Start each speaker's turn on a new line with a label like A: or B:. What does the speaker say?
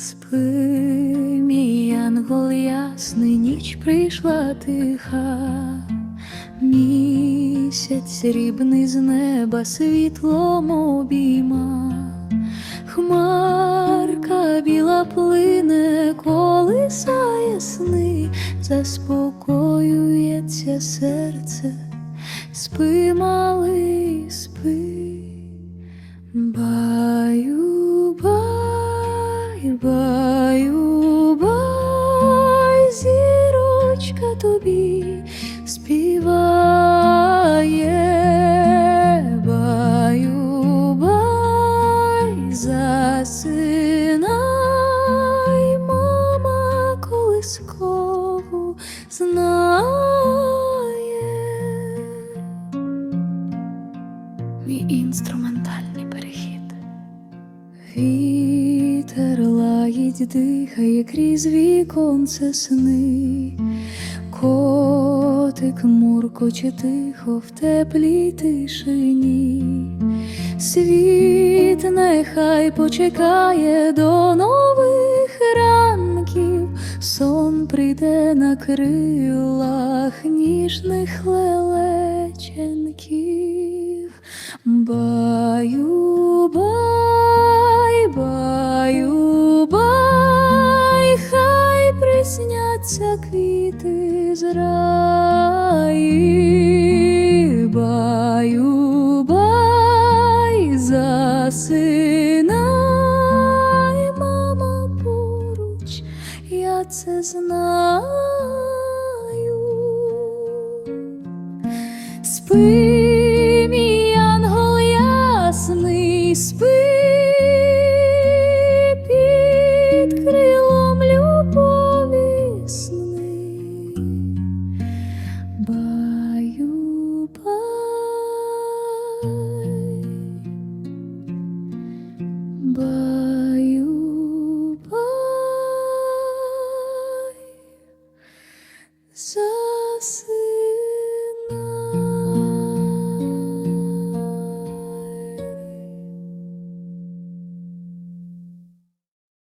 A: Спи, мій янгол ясний, ніч прийшла тиха, місяць срібний з неба світлом обійма, хмарка біла плине, колисає сни, заспокоюється серце, спи, малий, спи. Баю, тобі співає, баю, бай, засинай, мама колискову знає. Мій інструментальний перехід. Вітер лагідь дихає крізь віконце сни, котик муркоче тихо в теплій тишині, світ нехай почекає до нових ранків, сон прийде на крилах ніжних лелеченків. Баю, засинай, мама поруч, я це знаю. Спи, мій янгол ясний, спи під